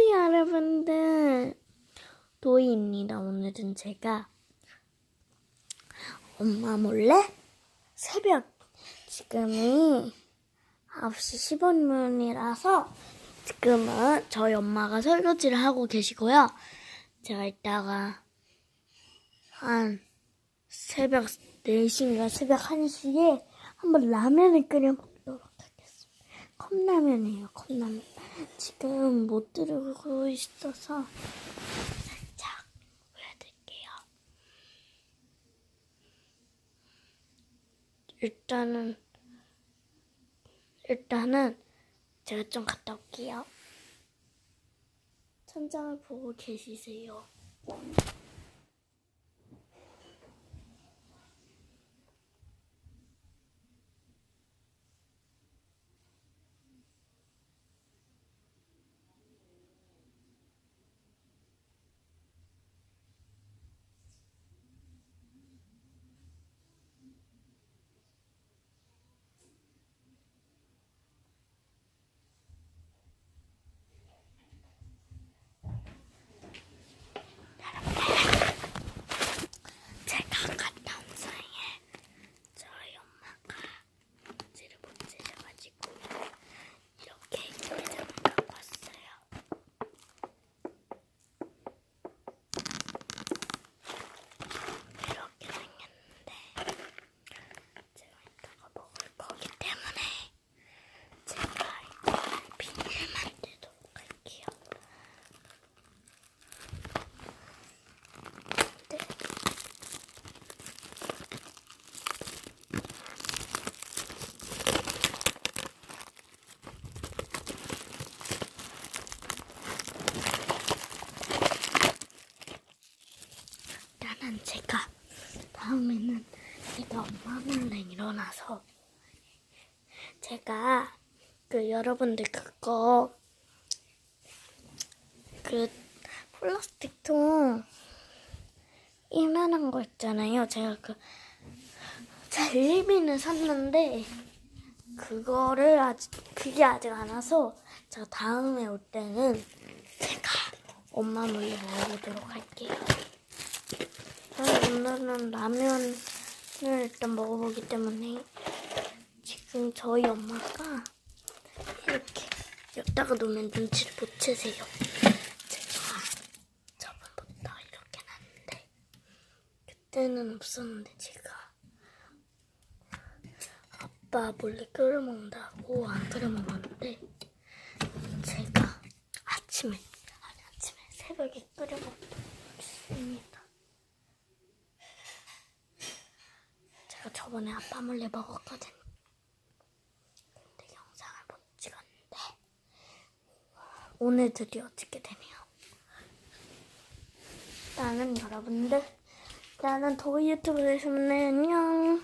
안녕하세요, 여러분들. 도희입니다. 오늘은 제가 엄마 몰래 새벽 지금이 9시 15분이라서 지금은 저희 엄마가 설거지를 하고 계시고요. 제가 이따가 한 새벽 4시인가 새벽 1시에 한번 라면을 끓여 먹도록 하겠습니다. 컵라면이에요, 컵라면. 지금 못 들고 있어서 살짝 보여드릴게요. 일단은, 일단은 제가 좀 갔다 올게요. 천장을 보고 계시세요. 제가 갔다 온 사이에 저희 엄마가 문지를 못 찢어가지고 이렇게 매장을 갖고 왔어요. 이렇게 생겼는데 제가 이따가 먹을 거기 때문에 제가 이제 비닐만 떼도록 할게요. 네. 나는 제가 다음에는 제가 엄마 몰래 일어나서 제가 그 여러분들 그거 그 플라스틱 통 이만한 거 있잖아요. 제가 그 젤리비는 샀는데 그거를 아직 그게 아직 안 와서 제가 다음에 올 때는 제가 엄마 몰래 먹어보도록 할게요. 저는 오늘은 라면을 일단 먹어보기 때문에 지금 저희 엄마가 이렇게 여기다가 놓으면 눈치를 못 채세요. 제가 저번부터 이렇게 놨는데 그때는 없었는데 제가 아빠 몰래 끓여 먹는다고 안 끓여 먹었는데 제가 아침에 아니 아침에 새벽에 끓여 먹습니다. 제가 저번에 아빠 몰래 먹었거든. 근데 영상을 못 찍었는데 오늘 드디어 찍게 되네요. 나는 여러분들 나는 도이 유튜브에서 만나요. 안녕.